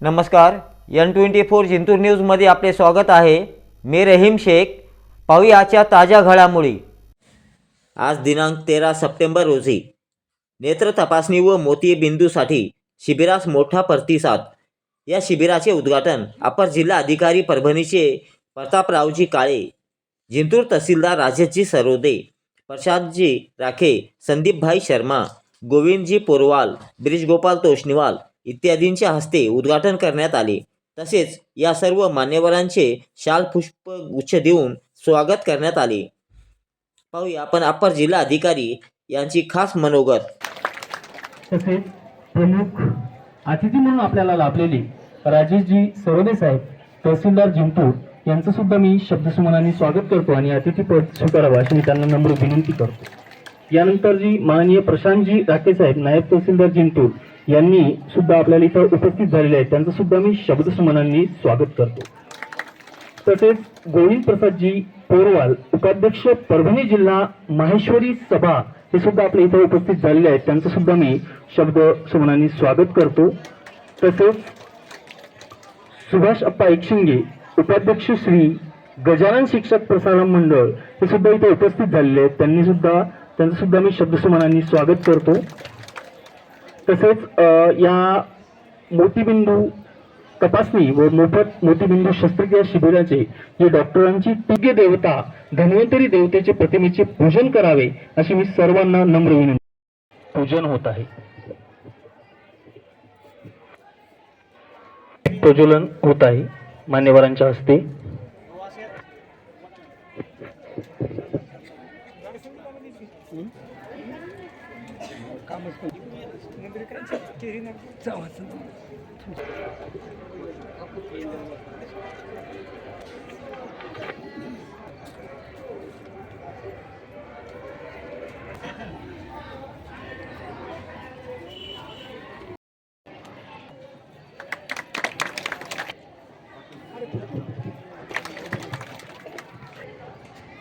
नमस्कार N twenty four Jintur न्यूजमध्ये आपले स्वागत आहे. मी रहीम शेख. पाहूया आजच्या ताज्या घडामोडी. आज दिनांक तेरा सप्टेंबर रोजी नेत्र तपासणी व मोतीबिंदूसाठी शिबिरास मोठा प्रतिसाद. या शिबिराचे उद्घाटन अपर जिल्हा अधिकारी परभणीचे प्रतापरावजी काळे जिंतूर तहसीलदार राजेशजी सरोदे प्रशांतजी राखे संदीपभाई शर्मा गोविंदजी पोरवाल ब्रिजगोपाल तोष्णीवाल इत्यादींच्या हस्ते उद्घाटन करण्यात आले. तसेच या सर्व मान्यवरांचे शाल पुष्प गुच्छ देऊन स्वागत करण्यात आले. पाहूया आपण अप्पर जिल्हा अधिकारी यांची खास मनोगत. तसेच प्रमुख अतिथी म्हणून आपल्याला लाभलेले राजेशजी सरोदे साहेब तहसीलदार जिंतूर यांचं सुद्धा मी शब्दसुमनाने स्वागत करतो आणि अतिथीपद स्वीकारावं अशी मी त्यांना नम्र विनंती करतो. यानंतर जी माननीय प्रशांतजी राखे साहेब नायब तहसीलदार जिंतूर यांनी सुद्धा आपल्याला इथं उपस्थित झालेले आहेत. त्यांचं सुद्धा मी शब्दसुमनांनी स्वागत करतो. तसेच गोविंद प्रसादजी पोरवाल उपाध्यक्ष परभणी जिल्हा माहेश्वरी सभा हे सुद्धा आपल्या इथं उपस्थित झालेले आहेत. त्यांचं सुद्धा मी शब्द सुमनांनी स्वागत करतो. तसेच सुभाष अप्पा एकशिंगे उपाध्यक्ष श्री गजानन शिक्षक प्रसारण मंडळ हे सुद्धा इथे उपस्थित झालेले आहेत. त्यांनी सुद्धा त्यांचं सुद्धा मी शब्दसुमनांनी स्वागत करतो. तसेच या मोतीबिंदू तपासणी व मोफत मोतीबिंदू शस्त्रक्रिया शिबिराचे जे डॉक्टरांची तुग्य देवता धन्वंतरी देवतेचे प्रतिमेचे पूजन करावे अशी मी सर्वांना नम्र विनंती. पूजन होत आहे. प्रज्वलन होत आहे मान्यवरांच्या हस्ते. Не прекратит Кирина. Да.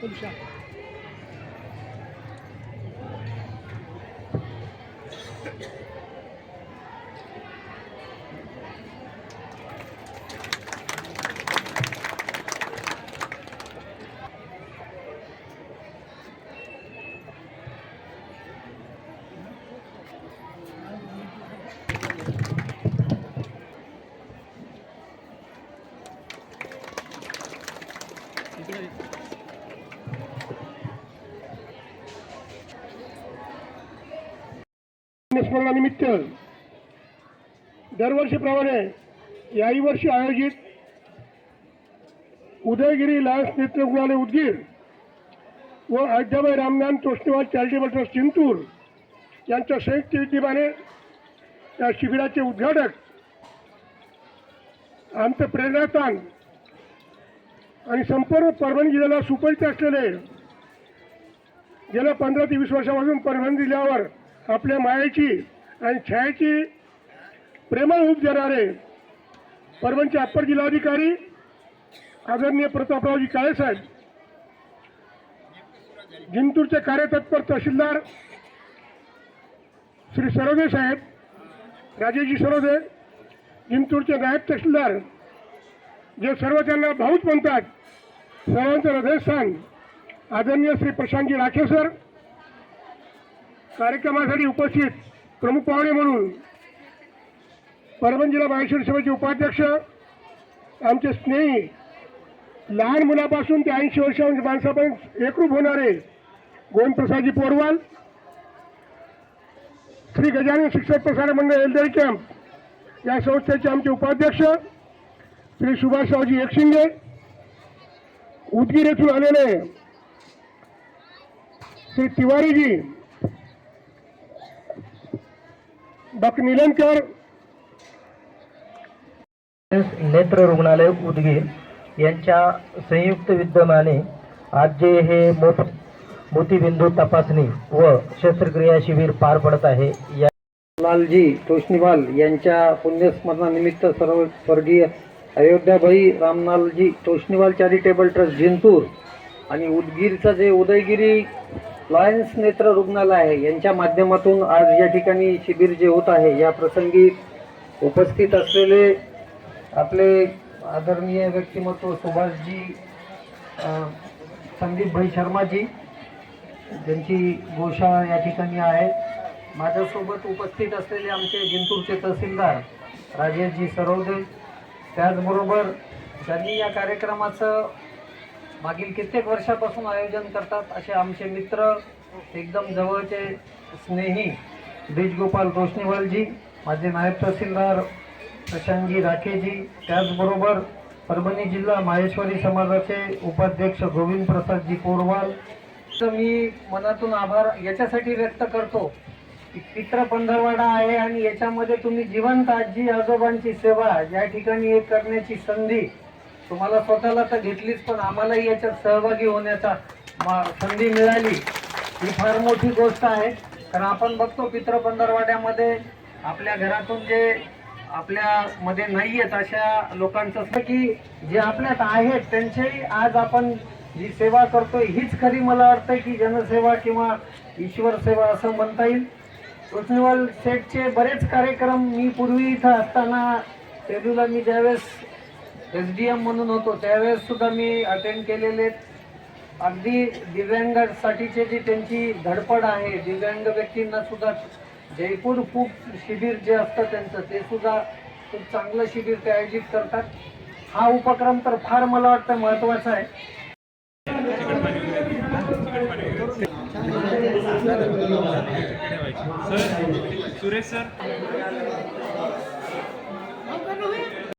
Good job. स्मरणानिमित्त दरवर्षीप्रमाणे याही वर्षी आयोजित उदयगिरी लायन्स नेत्र उदगीर व अयोध्याबाई रामनाथ तोष्णीवाल चॅरिटेबल ट्रस्ट चिंतूर यांच्या संयुक्त विद्यमाने त्या शिबिराचे उद्घाटक आमचं प्रेरणास्थान आणि संपूर्ण परभणी जिल्ह्याला सुपरिचित असलेले गेल्या पंधरा ते वीस वर्षापासून परभणी जिल्ह्यावर आपल्या मायेची आणि छायाची प्रेमळ रूप देणारे परभणचे अप्पर जिल्हाधिकारी आदरणीय प्रतापरावजी काळेसाहेब जिंतूरचे कार्यतत्पर तहसीलदार श्री सरोदे साहेब राजेजी सरोदे जिंतूरचे नायब तहसीलदार जे सर्व त्यांना भाऊच म्हणतात सर्वांचं हृदयस्थान आदरणीय श्री प्रशांतजी राखे सर कार्यक्रमासाठी उपस्थित प्रमुख पाहुणे म्हणून परभणी जिल्हा माहेश्वर सभेचे उपाध्यक्ष आमचे स्नेही लहान मुलापासून ते ऐंशी वर्षांच्या माणसापर्यंत एकरूप होणारे गोविंदप्रसादजी पोरवाल श्री गजानन शिक्षक प्रसार मंडळ एलदरी कॅम्प या संस्थेचे आमचे उपाध्यक्ष श्री सुभाषरावजी एकशिंगे उदगीर येथून आलेले श्री तिवारीजी डॉक्टर निलंकर नेत्र रुग्णालय उदगीर यांच्या संयुक्त विद्यमाने आज जे हे मोठ मोतीबिंदू तपासणी व शस्त्रक्रिया शिबिर पार पडत आहे या लालजी तोष्णीवाल यांच्या पुण्यस्मरणानिमित्त सर्व स्वर्गीय अयोध्याबाई रामलालजी तोष्णीवाल चॅरिटेबल ट्रस्ट जिंतूर आणि उदगीरचं जे उदयगिरी लॉयन्स नेत्र रुग्णालय आहे यांच्या माध्यमातून आज या ठिकाणी शिबिर जे होत आहे या प्रसंगी उपस्थित असलेले आपले आदरणीय व्यक्तिमत्व सुभाषजी संदीपभाई शर्माजी ज्यांची गोशाळा या ठिकाणी आहे. माझ्यासोबत उपस्थित असलेले आमचे जिंतूरचे तहसीलदार राजेशजी सरोदे. त्याचबरोबर त्यांनी या कार्यक्रमाचं मागील कित्येक वर्षापासून आयोजन करतात असे आमचे मित्र एकदम जवळचे स्नेही ब्रिजगोपाल रोशनीवालजी माझे नायब तहसीलदार प्रशांतजी राखेजी त्याचबरोबर परभणी जिल्हा माहेश्वरी समाजाचे उपाध्यक्ष गोविंद प्रसादजी कोरवाल तर मी मनातून आभार याच्यासाठी व्यक्त करतो की पित्र पंधरवाडा आहे आणि याच्यामध्ये तुम्ही जिवंत आजी आजोबांची सेवा या ठिकाणी एक करण्याची संधी तुम्हाला स्वतःला तर घेतलीच पण आम्हालाही याच्यात सहभागी होण्याचा मा- संधी मिळाली. ही फार मोठी गोष्ट आहे. कारण आपण बघतो पित्र पंधरवाड्यामध्ये आपल्या घरातून जे आपल्यामध्ये नाही आहेत अशा लोकांचं असतं की जे आपल्यात आहेत त्यांच्याही आज आपण जी सेवा करतोय हीच खरी मला वाटतं की जनसेवा किंवा ईश्वर सेवा असं म्हणता येईल. रोशनीवाल सेटचे बरेच कार्यक्रम मी पूर्वी इथं असताना सेलूला मी ज्यावेळेस एस डी एम म्हणून होतो. त्यावेळेस सुद्धा मी अटेंड केलेले आहेत. अगदी दिव्यांगासाठीचे जी त्यांची धडपड आहे दिव्यांग व्यक्तींना सुद्धा जयपूर खूप शिबिर जे असतं त्यांचं ते सुद्धा खूप चांगलं शिबिर ते आयोजित करतात. हा उपक्रम तर फार मला वाटतं महत्त्वाचा आहे. सुरेश सर.